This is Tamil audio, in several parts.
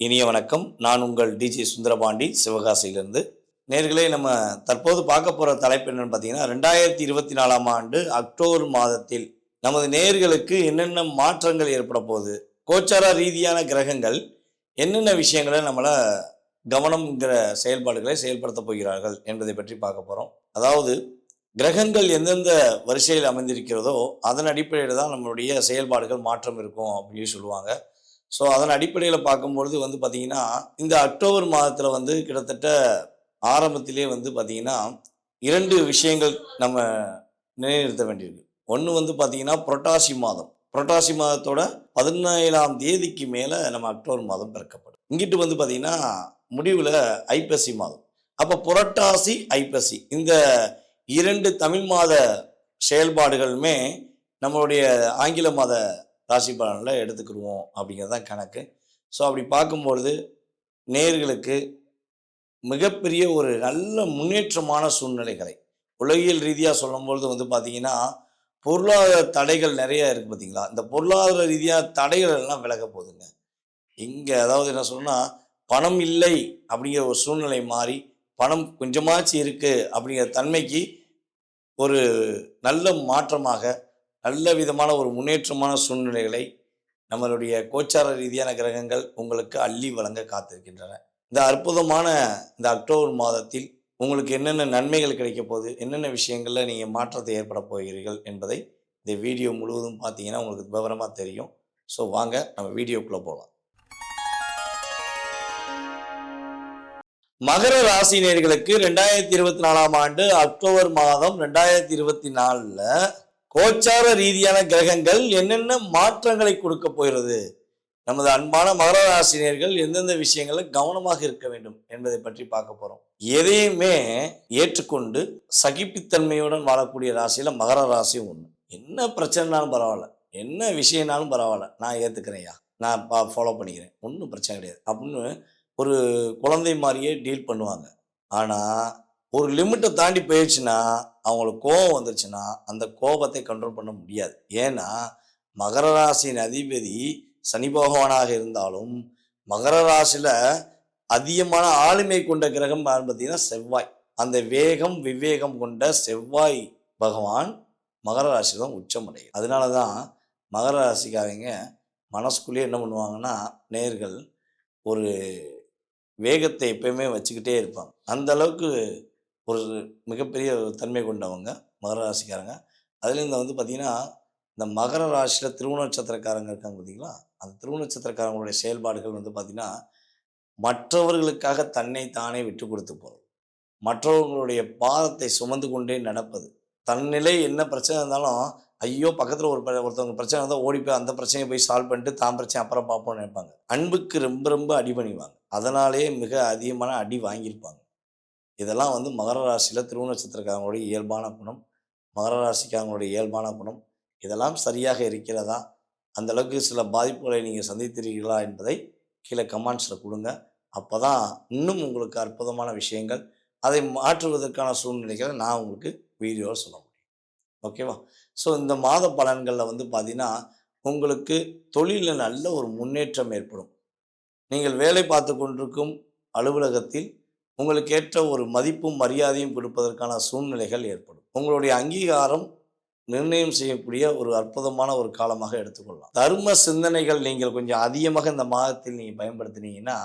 இனிய வணக்கம். நான் உங்கள் டிஜே சுந்தரபாண்டி சிவகாசியிலிருந்து. நேர்களே நம்ம தற்போது பார்க்க போகிற தலைப்பு என்னென்னு பார்த்தீங்கன்னா ரெண்டாயிரத்தி இருபத்தி நாலாம் ஆண்டு அக்டோபர் மாதத்தில் நமது நேர்களுக்கு என்னென்ன மாற்றங்கள் ஏற்பட போகுது கோச்சார ரீதியான கிரகங்கள் என்னென்ன விஷயங்களை நம்மளை கவனம்ங்கிற செயல்பாடுகளை செயல்படுத்த போகிறார்கள் என்பதை பற்றி பார்க்க போகிறோம் அதாவது கிரகங்கள் எந்தெந்த வரிசையில் அமைந்திருக்கிறதோ அதன் அடிப்படையில் தான் நம்மளுடைய செயல்பாடுகள் மாற்றம் இருக்கும் அப்படின்னு சொல்லுவாங்க. ஸோ அதன் அடிப்படையில் பார்க்கும்பொழுது வந்து பார்த்திங்கன்னா இந்த அக்டோபர் மாதத்தில் வந்து கிட்டத்தட்ட ஆரம்பத்திலே வந்து பார்த்திங்கன்னா இரண்டு விஷயங்கள் நம்ம நிலைநிறுத்த வேண்டியிருக்கு. ஒன்று வந்து பார்த்திங்கன்னா புரட்டாசி மாதம். புரட்டாசி மாதத்தோட பதினேழாம் தேதிக்கு மேலே நம்ம அக்டோபர் மாதம் பிறக்கப்படும். இங்கிட்டு வந்து பார்த்திங்கன்னா முடிவில் ஐப்பசி மாதம். அப்போ புரட்டாசி ஐப்பசி இந்த இரண்டு தமிழ் மாத செயல்பாடுகளுமே நம்மளுடைய ஆங்கில மாத ராசி பலனில் எடுத்துக்கிடுவோம் அப்படிங்கிறது தான் கணக்கு. ஸோ அப்படி பார்க்கும்பொழுது நேர்களுக்கு மிகப்பெரிய ஒரு நல்ல முன்னேற்றமான சூழ்நிலைகளை உலகியல் ரீதியாக சொல்லும்பொழுது வந்து பார்த்தீங்கன்னா பொருளாதார தடைகள் நிறைய இருக்குது பார்த்தீங்களா இந்த பொருளாதார ரீதியாக தடைகள் எல்லாம் விலக போகுதுங்க. இங்கே அதாவது என்ன சொல்லணும்னா பணம் இல்லை அப்படிங்கிற ஒரு சூழ்நிலை மாறி பணம் கொஞ்சமாச்சு இருக்குது அப்படிங்கிற தன்மைக்கு ஒரு நல்ல மாற்றமாக நல்ல விதமான ஒரு முன்னேற்றமான சூழ்நிலைகளை நம்மளுடைய கோச்சார ரீதியான கிரகங்கள் உங்களுக்கு அள்ளி வழங்க காத்திருக்கின்றன. இந்த அற்புதமான இந்த அக்டோபர் மாதத்தில் உங்களுக்கு என்னென்ன நன்மைகள் கிடைக்க போகுது என்னென்ன விஷயங்களில் நீங்கள் மாற்றத்தை ஏற்பட போகிறீர்கள் என்பதை இந்த வீடியோ முழுவதும் பார்த்தீங்கன்னா உங்களுக்கு விவரமாக தெரியும். ஸோ வாங்க நம்ம வீடியோக்குள்ளே போகலாம் மகர ராசினியர்களுக்கு ரெண்டாயிரத்தி இருபத்தி நாலாம் ஆண்டு அக்டோபர் மாதம் ரெண்டாயிரத்தி இருபத்தி நாலில் கோச்சார ரீதியான கிரகங்கள் என்னென்ன மாற்றங்களை கொடுக்க போகிறது? நமது அன்பான மகர ராசினியர்கள் எந்தெந்த விஷயங்களில் கவனமாக இருக்க வேண்டும் என்பதை பற்றி பார்க்க போறோம். எதையுமே ஏற்றுக்கொண்டு சகிப்புத்தன்மையுடன் வாழக்கூடிய ராசியில மகர ராசி ஒன்று என்ன பிரச்சனைனாலும் பரவாயில்ல. என்ன விஷயம்னாலும் பரவாயில்ல. நான் ஏத்துக்கிறேன்யா. நான் ஃபாலோ பண்ணிக்கிறேன். ஒன்றும் பிரச்சனை கிடையாது. அப்படின்னு ஒரு குழந்தை மாதிரியே டீல் பண்ணுவாங்க. ஆனால் ஒரு லிமிட்டை தாண்டி போயிடுச்சுன்னா அவங்களுக்கு கோபம் வந்துருச்சுன்னா அந்த கோபத்தை கண்ட்ரோல் பண்ண முடியாது. ஏன்னா மகர ராசியின் அதிபதி சனி பகவானாக இருந்தாலும் மகர ராசியில் அதிகமான ஆளுமை கொண்ட கிரகம் பார்த்தீங்கன்னா செவ்வாய். அந்த வேகம் விவேகம் கொண்ட செவ்வாய் பகவான் மகர ராசி தான் உச்சமடையும் அதனால தான் மகர ராசிக்காரங்க மனசுக்குள்ளேயே என்ன பண்ணுவாங்கன்னா நேர்கள் ஒரு வேகத்தை எப்பயுமே வச்சுக்கிட்டே இருப்பாங்க. அந்த அளவுக்கு ஒரு மிகப்பெரிய ஒரு தன்மை கொண்டவங்க மகர ராசிக்காரங்க. அதுலேருந்து வந்து பார்த்திங்கன்னா இந்த மகர ராசியில் திருமண நட்சத்திரக்காரங்க இருக்காங்க பார்த்தீங்களா அந்த திருமண நட்சத்திரக்காரங்களுடைய செயல்பாடுகள் வந்து பார்த்திங்கன்னா மற்றவர்களுக்காக தன்னை தானே விட்டு கொடுத்து போகிறது மற்றவர்களுடைய பாதத்தை சுமந்து கொண்டே நடப்பது. தன்னிலை என்ன பிரச்சனை இருந்தாலும் ஐயோ பக்கத்தில் ஒரு ஒருத்தவங்க பிரச்சனை இருந்தால் ஓடி போய் அந்த பிரச்சனையை போய் சால்வ் பண்ணிட்டு தான் பிரச்சனை அப்புறம் பார்ப்போம்னு நினைப்பாங்க. அன்புக்கு ரொம்ப ரொம்ப அடி பண்ணிவாங்க அதனாலேயே மிக அதிகமான அடி வாங்கியிருப்பாங்க. இதெல்லாம் வந்து மகர ராசியில் திருமண நட்சத்திரக்காரங்களுடைய இயல்பான குணம் மகர ராசிக்காரங்களுடைய இயல்பான குணம். இதெல்லாம் சரியாக இருக்கிறதா? அந்த அளவுக்கு சில பாதிப்புகளை நீங்கள் சந்தித்திருக்கிறீர்களா என்பதை கீழே கமெண்ட்ஸில் கொடுங்க. அப்போ தான் இன்னும் உங்களுக்கு அற்புதமான விஷயங்கள் அதை மாற்றுவதற்கான சூழ்நிலைகளை நான் உங்களுக்கு வீடியோவில் சொல்ல முடியும். ஓகேவா? ஸோ இந்த மாத பலன்களில் வந்து பார்த்தீங்கன்னா உங்களுக்கு தொழிலில் நல்ல ஒரு முன்னேற்றம் ஏற்படும். நீங்கள் வேலை பார்த்து கொண்டிருக்கும் அலுவலகத்தில் உங்களுக்கு ஏற்ற ஒரு மதிப்பும் மரியாதையும் கொடுப்பதற்கான சூழ்நிலைகள் ஏற்படும். உங்களுடைய அங்கீகாரம் நிர்ணயம் செய்யக்கூடிய ஒரு அற்புதமான ஒரு காலமாக எடுத்துக்கொள்ளலாம். தர்ம சிந்தனைகள் நீங்கள் கொஞ்சம் அதிகமாக இந்த மாதத்தில் நீங்கள் பயன்படுத்தினீங்கன்னா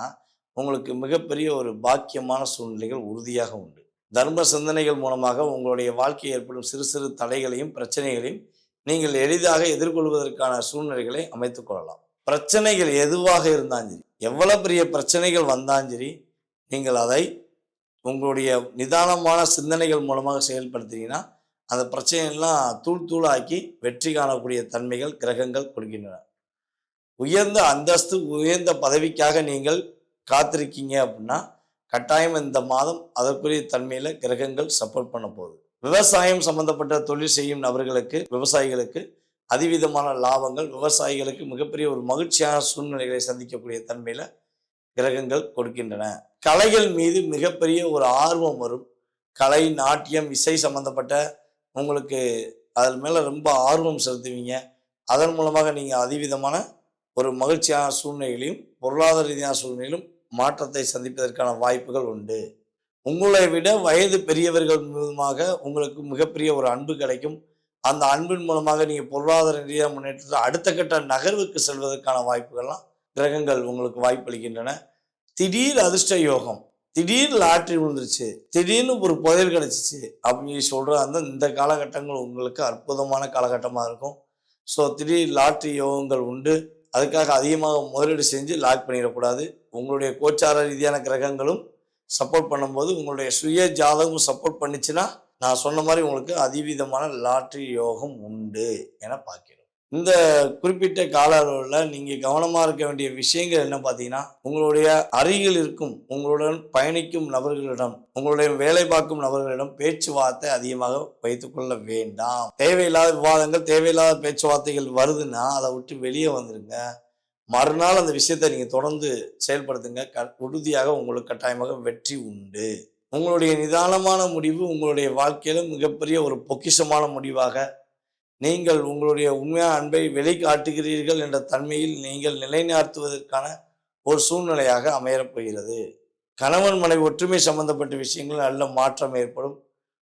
உங்களுக்கு மிகப்பெரிய ஒரு பாக்கியமான சூழ்நிலைகள் உறுதியாக உண்டு. தர்ம சிந்தனைகள் மூலமாக உங்களுடைய வாழ்க்கையில் ஏற்படும் சிறு சிறு தடைகளையும் பிரச்சனைகளையும் நீங்கள் எளிதாக எதிர்கொள்வதற்கான சூழ்நிலைகளை அமைத்துக் கொள்ளலாம். பிரச்சனைகள் எதுவாக இருந்தாலும் சரி எவ்வளவு பெரிய பிரச்சனைகள் வந்தாலும் சரி நீங்கள் அதை உங்களுடைய நிதானமான சிந்தனைகள் மூலமாக செயல்படுத்தினீங்கன்னா அந்த பிரச்சனையெல்லாம் தூள் தூளாக்கி வெற்றி காணக்கூடிய தன்மைகள் கிரகங்கள் கொடுக்கின்றன. உயர்ந்த அந்தஸ்து உயர்ந்த பதவிக்காக நீங்கள் காத்திருக்கீங்க அப்படின்னா கட்டாயம் இந்த மாதம் அதற்குரிய தன்மையில் கிரகங்கள் சப்போர்ட் பண்ண போகுது. விவசாயம் சம்பந்தப்பட்ட தொழில் செய்யும் நபர்களுக்கு விவசாயிகளுக்கு அதிவிதமான லாபங்கள் விவசாயிகளுக்கு மிகப்பெரிய ஒரு மகிழ்ச்சியான சூழ்நிலைகளை சந்திக்கக்கூடிய தன்மையில் கிரகங்கள் கொடுக்கின்றன. கலைகள் மீது மிகப்பெரிய ஒரு ஆர்வம் வரும். கலை நாட்டியம் இசை சம்பந்தப்பட்ட உங்களுக்கு அதன் மேலே ரொம்ப ஆர்வம் செலுத்துவீங்க. அதன் மூலமாக நீங்கள் அதிவிதமான ஒரு மகிழ்ச்சியான சூழ்நிலையிலும் பொருளாதார ரீதியான சூழ்நிலையிலும் மாற்றத்தை சந்திப்பதற்கான வாய்ப்புகள் உண்டு. உங்களை விட வயது பெரியவர்கள் மூலமாக உங்களுக்கு மிகப்பெரிய ஒரு அன்பு கிடைக்கும். அந்த அன்பின் மூலமாக நீங்கள் பொருளாதார ரீதியாக முன்னேற்றத்தில் அடுத்த கட்ட நகர்வுக்கு செல்வதற்கான வாய்ப்புகள்லாம் கிரகங்கள் உங்களுக்கு வாய்ப்பளிக்கின்றன. திடீர் அதிர்ஷ்ட யோகம் திடீர் லாட்ரி விழுந்துருச்சு திடீர்னு ஒரு புயல் கிடச்சிச்சு அப்படின்னு சொல்கிற அந்த இந்த காலகட்டங்கள் உங்களுக்கு அற்புதமான காலகட்டமாக இருக்கும். ஸோ திடீர் லாட்ரி யோகங்கள் உண்டு. அதுக்காக அதிகமாக முதலீடு செஞ்சு லாக் பண்ணிடக்கூடாது. உங்களுடைய கோச்சார ரீதியான கிரகங்களும் சப்போர்ட் பண்ணும்போது உங்களுடைய சுய ஜாதகம் சப்போர்ட் பண்ணுச்சுன்னா நான் சொன்ன மாதிரி உங்களுக்கு அதிவிதமான லாட்ரி யோகம் உண்டு என பார்க்கிறோம். இந்த குறிப்பிட்ட கால அளவில் நீங்கள் கவனமாக இருக்க வேண்டிய விஷயங்கள் என்ன பார்த்தீங்கன்னா உங்களுடைய அருகில் இருக்கும் உங்களுடன் பயணிக்கும் நபர்களிடம் உங்களுடைய வேலை பார்க்கும் நபர்களிடம் பேச்சுவார்த்தை அதிகமாக வைத்துக்கொள்ள வேண்டாம். தேவையில்லாத விவாதங்கள் தேவையில்லாத பேச்சுவார்த்தைகள் வருதுன்னா அதை விட்டு வெளியே வந்துடுங்க மறுநாள் அந்த விஷயத்தை நீங்கள் தொடர்ந்து செயல்படுத்துங்க. க உறுதியாக உங்களுக்கு கட்டாயமாக வெற்றி உண்டு. உங்களுடைய நிதானமான முடிவு உங்களுடைய வாழ்க்கையில மிகப்பெரிய ஒரு பொக்கிஷமான முடிவாக நீங்கள் உங்களுடைய உண்மையான அன்பை வெளிக்காட்டுகிறீர்கள் என்ற தன்மையில் நீங்கள் நிலைநாட்டுவதற்கான ஒரு சூழ்நிலையாக அமையப் போகிறது. கணவன் மனைவி ஒற்றுமை சம்பந்தப்பட்ட விஷயங்கள் நல்ல மாற்றம் ஏற்படும்.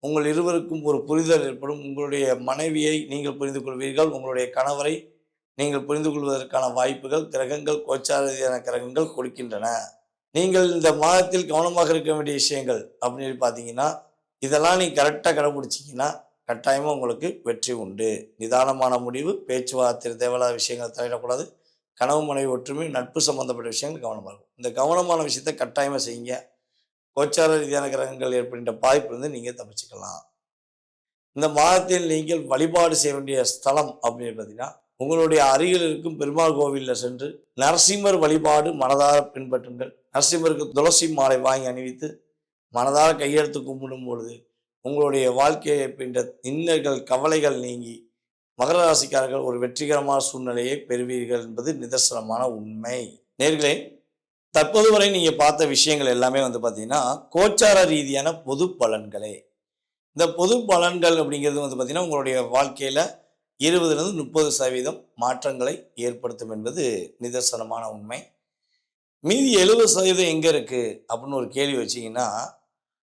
உங்கள் இருவருக்கும் ஒரு புரிதல் ஏற்படும். உங்களுடைய மனைவியை நீங்கள் புரிந்து கொள்வீர்கள். உங்களுடைய கணவரை நீங்கள் புரிந்து கொள்வதற்கான வாய்ப்புகள் கிரகங்கள் கோச்சார ரீதியான கிரகங்கள் கொடுக்கின்றன. நீங்கள் இந்த மாதத்தில் கவனமாக இருக்க வேண்டிய விஷயங்கள் அப்படின்னு பார்த்தீங்கன்னா இதெல்லாம் நீ கரெக்டாக கடைபிடிச்சிங்கன்னா கட்டாயமாக உங்களுக்கு வெற்றி உண்டு. நிதானமான முடிவு பேச்சுவார்த்தை தேவையில்லாத விஷயங்களை தலையிடக்கூடாது. கனவு மனைவி ஒற்றுமை நட்பு சம்பந்தப்பட்ட விஷயங்கள் கவனமாக இருக்கும் இந்த கவனமான விஷயத்தை கட்டாயமாக செய்யுங்க. கோச்சார ரீதியான கிரகங்கள் ஏற்படுகின்ற பாதிப்பிலிருந்து நீங்கள் தப்பிச்சுக்கலாம். இந்த மாதத்தில் நீங்கள் வழிபாடு செய்ய வேண்டிய ஸ்தலம் அப்படின்னு பார்த்தீங்கன்னா உங்களுடைய அருகில் இருக்கும் பெருமாள் கோவிலில் சென்று நரசிம்மர் வழிபாடு மனதார பின்பற்றுங்கள். நரசிம்மருக்கு துளசி மாலை வாங்கி அணிவித்து மனதார கையெழுத்து கும்பிடும் பொழுது உங்களுடைய வாழ்க்கையை பின்ற இன்னல்கள் கவலைகள் நீங்கி மகர ராசிக்காரர்கள் ஒரு வெற்றிகரமான சூழ்நிலையை பெறுவீர்கள் என்பது நிதர்சனமான உண்மை. நேர்களே தற்போது வரை நீங்கள் பார்த்த விஷயங்கள் எல்லாமே வந்து பார்த்தீங்கன்னா கோச்சார ரீதியான பொது பலன்களே. இந்த பொது பலன்கள் அப்படிங்கிறது வந்து பார்த்தீங்கன்னா உங்களுடைய வாழ்க்கையில் இருபதுலேருந்து முப்பது சதவீதம் மாற்றங்களை ஏற்படுத்தும் என்பது நிதர்சனமான உண்மை. மீதி எழுபது சதவீதம் எங்கே இருக்குது அப்படின்னு ஒரு கேள்வி வச்சிங்கன்னா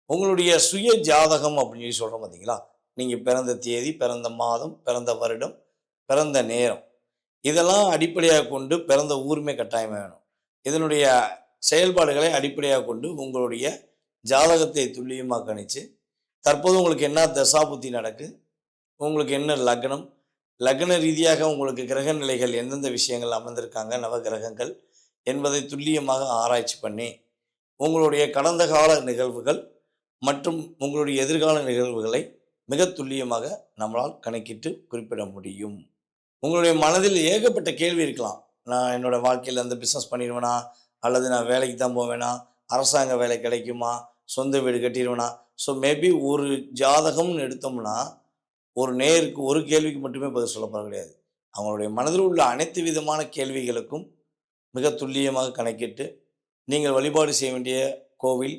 உங்களுடைய சுய ஜாதகம் அப்படின்னு சொல்லி சொல்கிறோம் பார்த்தீங்களா நீங்கள் பிறந்த தேதி பிறந்த மாதம் பிறந்த வருடம் பிறந்த நேரம். இதெல்லாம் அடிப்படையாக கொண்டு பிறந்த ஊருமே கட்டாயம் வேணும். இதனுடைய செயல்பாடுகளை அடிப்படையாக கொண்டு உங்களுடைய ஜாதகத்தை துல்லியமாக கணிச்சு தற்போது உங்களுக்கு என்ன தசாபுத்தி நடக்கு உங்களுக்கு என்ன லக்னம் லக்ன ரீதியாக உங்களுக்கு கிரக நிலைகள் எந்தெந்த விஷயங்கள் அமர்ந்திருக்காங்க நவ கிரகங்கள் என்பதை துல்லியமாக ஆராய்ச்சி பண்ணி உங்களுடைய கடந்த கால நிகழ்வுகள் மற்றும் உங்களுடைய எதிர்கால நிகழ்வுகளை மிக துல்லியமாக நம்மளால் கணக்கிட்டு குறிப்பிட முடியும். உங்களுடைய மனதில் ஏகப்பட்ட கேள்வி இருக்கலாம். நான் என்னோட வாழ்க்கையில் அந்த பிஸ்னஸ் பண்ணிடுவேனா? அல்லது நான் வேலைக்கு தான் போவேனா? அரசாங்க வேலை கிடைக்குமா? சொந்த வீடு கட்டிடுவேனா? ஸோ மேபி ஒரு ஜாதகம்னு எடுத்தோம்னா ஒரு நேருக்கு ஒரு கேள்விக்கு மட்டுமே பதில் சொல்லப்பட கிடையாது. அவங்களுடைய மனதில் உள்ள அனைத்து விதமான கேள்விகளுக்கும் மிக துல்லியமாக கணக்கிட்டு நீங்கள் வழிபாடு செய்ய வேண்டிய கோவில்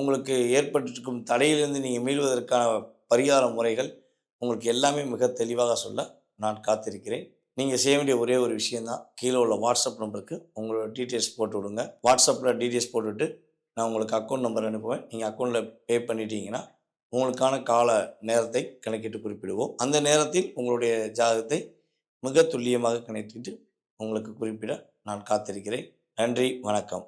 உங்களுக்கு ஏற்பட்டிருக்கும் தடையிலிருந்து நீங்கள் மீள்வதற்கான பரிகார முறைகள் உங்களுக்கு எல்லாமே மிக தெளிவாக சொல்ல நான் காத்திருக்கிறேன். நீங்கள் செய்ய வேண்டிய ஒரே ஒரு விஷயந்தான் கீழே உள்ள வாட்ஸ்அப் நம்பருக்கு உங்களோட டீட்டெயில்ஸ் போட்டு விடுங்க. வாட்ஸ்அப்பில் டீட்டெயில்ஸ் போட்டுவிட்டு நான் உங்களுக்கு அக்கௌண்ட் நம்பர் அனுப்புவேன். நீங்கள் அக்கௌண்ட்டில் பே பண்ணிட்டீங்கன்னா உங்களுக்கான கால நேரத்தை கணக்கிட்டு குறிப்பிடுவோம். அந்த நேரத்தில் உங்களுடைய ஜாதகத்தை மிக துல்லியமாக கணக்கிட்டு உங்களுக்கு குறிப்பிட நான் காத்திருக்கிறேன். நன்றி வணக்கம்.